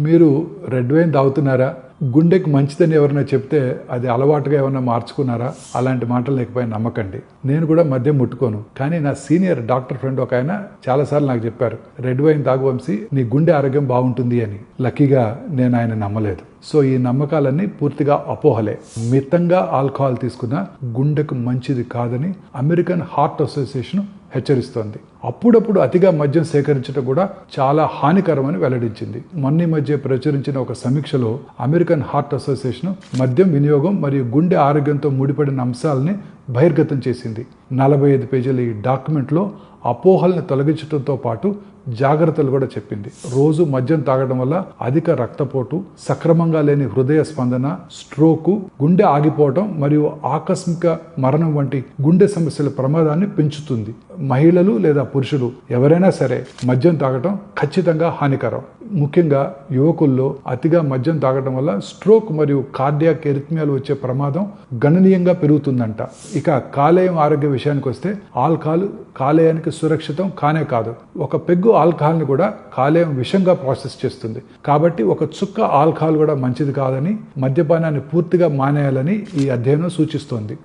మీరు red wine తాగుతున్నారా? గుండెకి మంచిదని ఎవరైనా చెప్తే అది అలవాటుగా ఏమైనా మార్చుకున్నారా? అలాంటి మాటలు లేకపోయినా నమ్మకండి. నేను కూడా మద్యం ముట్టుకోను. కానీ నా సీనియర్ డాక్టర్ ఫ్రెండ్ ఒక ఆయన చాలాసార్లు నాకు చెప్పారు రెడ్ వైన్ తాగు వంశీ నీ గుండె ఆరోగ్యం బాగుంటుంది అని. లక్కీగా నేను ఆయన నమ్మలేదు. సో ఈ నమ్మకాలన్నీ పూర్తిగా అపోహలే. మితంగా ఆల్కహాల్ తీసుకున్న గుండెకు మంచిది కాదని అమెరికన్ హార్ట్ అసోసియేషన్ హెచ్చరిస్తోంది. అప్పుడప్పుడు అతిగా మద్యం సేకరించడం కూడా చాలా హానికరమని వెల్లడించింది. మొన్న మధ్య ప్రచురించిన ఒక సమీక్షలో అమెరికన్ హార్ట్ అసోసియేషన్ మద్యం వినియోగం మరియు గుండె ఆరోగ్యంతో ముడిపడిన అంశాలని బహిర్గతం చేసింది. నలభై ఐదు పేజీల ఈ డాక్యుమెంట్లో అపోహల్ని తొలగించడంతో పాటు జాగ్రత్తలు కూడా చెప్పింది. రోజు మద్యం తాగడం వల్ల అధిక రక్తపోటు సక్రమంగా లేని హృదయ స్పందన స్ట్రోకు గుండె ఆగిపోవడం మరియు ఆకస్మిక మరణం వంటి గుండె సమస్యల ప్రమాదాన్ని పెంచుతుంది. మహిళలు లేదా పురుషులు ఎవరైనా సరే మద్యం తాగటం ఖచ్చితంగా హానికరం. ముఖ్యంగా యువకుల్లో అతిగా మద్యం తాగడం వల్ల స్ట్రోక్ మరియు కార్డియాక్ ఎరిత్మియాలు వచ్చే ప్రమాదం గణనీయంగా పెరుగుతుందంట. ఇక కాలేయం ఆరోగ్య విషయానికి వస్తే ఆల్కహాల్ కాలేయానికి సురక్షితం కానే కాదు. ఒక పెగ్గు ఆల్కహాల్ని కూడా కాలేయం విషంగా ప్రాసెస్ చేస్తుంది. కాబట్టి ఒక చుక్క ఆల్కహాల్ కూడా మంచిది కాదని మద్యపానాన్ని పూర్తిగా మానేయాలని ఈ అధ్యయనం సూచిస్తోంది.